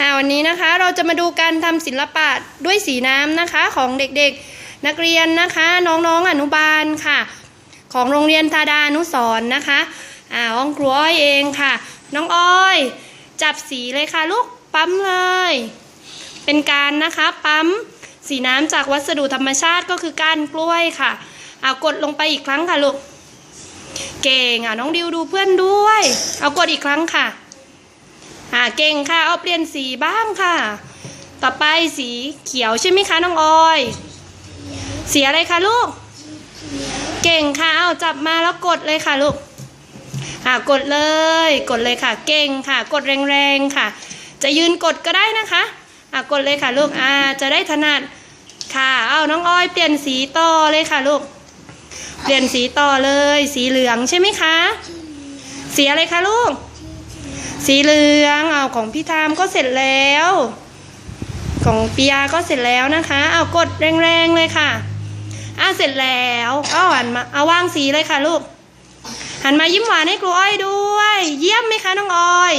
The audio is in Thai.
อ่าวันนี้นะคะเราจะมาดูการทำศิลปะด้วยสีน้ำนะคะของเด็กๆนักเรียนนะคะ น้องๆอนุบาลค่ะ ของโรงเรียนธาดานุสรณ์นะคะอ่าห้องครูอ้อยเองค่ะ น้องอ้อย จับสีเลยค่ะลูกปั๊มเลย เป็นการนะคะปั๊มสีน้ำจากวัสดุธรรมชาติก็คือก้านกล้วยค่ะเอากดลงไปอีกครั้งค่ะลูก เก่งอะน้องดิวดูเพื่อนด้วย เอากดอีกครั้งค่ะ อ่าเก่งค่ะเอาเปลี่ยนสีบ้างค่ะ ต่อไปสีเขียวใช่ไหมคะน้องออย สีอะไรคะลูก เก่งค่ะเอาจับมาแล้วกดเลยค่ะลูกอ่ากดเลย กดเลยค่ะ เก่งค่ะ กดแรงๆค่ะ จะยืนกดก็ได้นะคะอ่ากดเลยค่ะลูกอ่าจะได้ถนัดค่ะ เอาน้องอ้อยเปลี่ยนสีต่อเลยค่ะลูก เปลี่ยนสีต่อเลย สีเหลืองใช่ไหมคะ สีอะไรคะลูก สีเหลืองเอาของพี่ทามก็เสร็จแล้ว ของปียาก็เสร็จแล้วนะคะ เอากดแรงๆเลยค่ะอ่าเสร็จแล้วเอาหันมาเอาวางสีเลยค่ะลูก หันมายิ้มหวานให้ครูอ้อยด้วย เยี่ยมไหมคะน้องออย